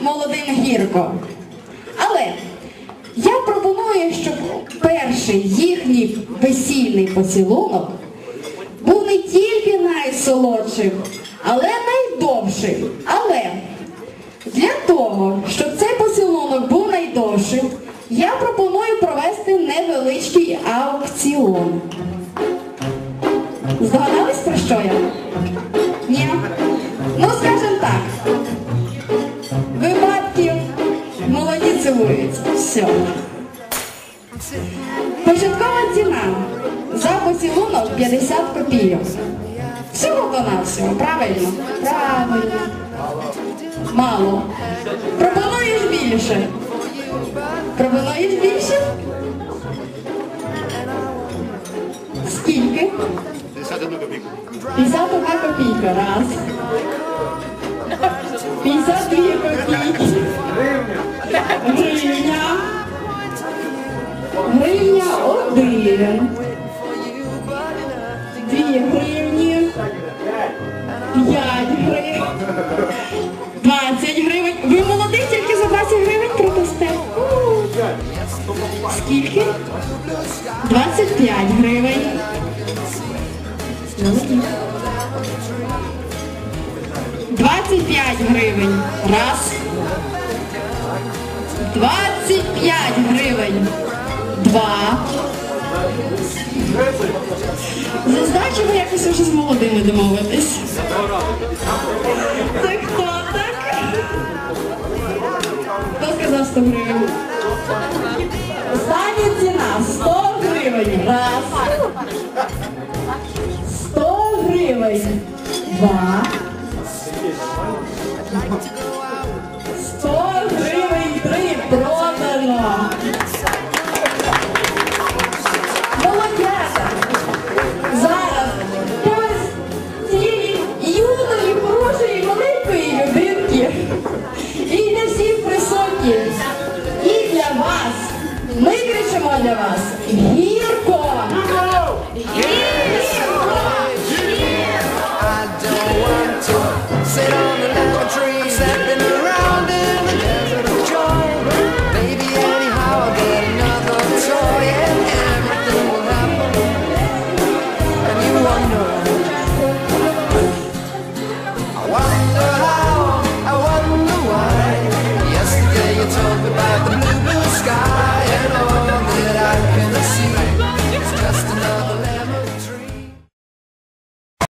молодим гірко. Але я пропоную, щоб перший їхній весільний поцілунок був не тільки найсолодшим, але найдовшим. Але для того, щоб цей поцілунок був найдовшим, я пропоную провести невеличкий аукціон. Здогадались молоді цілуються. Все. Початкова ціна за поцілунок 50 копійок. Всього до навсього, правильно? Правильно. Мало. Пропонуєш більше. Пропонуєш більше? Скільки? 51 копійку. 51 копійка. Раз. 52 Гривня один. Дві гривні. П'ять гривень. 20 гривень. Ви молодий тільки за 20 гривень продасте. Скільки? 25 гривень. 25 гривень. Раз. 25 гривень. Два. За здачу ви якось вже з молодими домовитесь. Це хто так? Хто сказав 100 гривень? Остання ціна 100 гривень. Раз. 100 гривень. Два. для вас гірко. Гірко.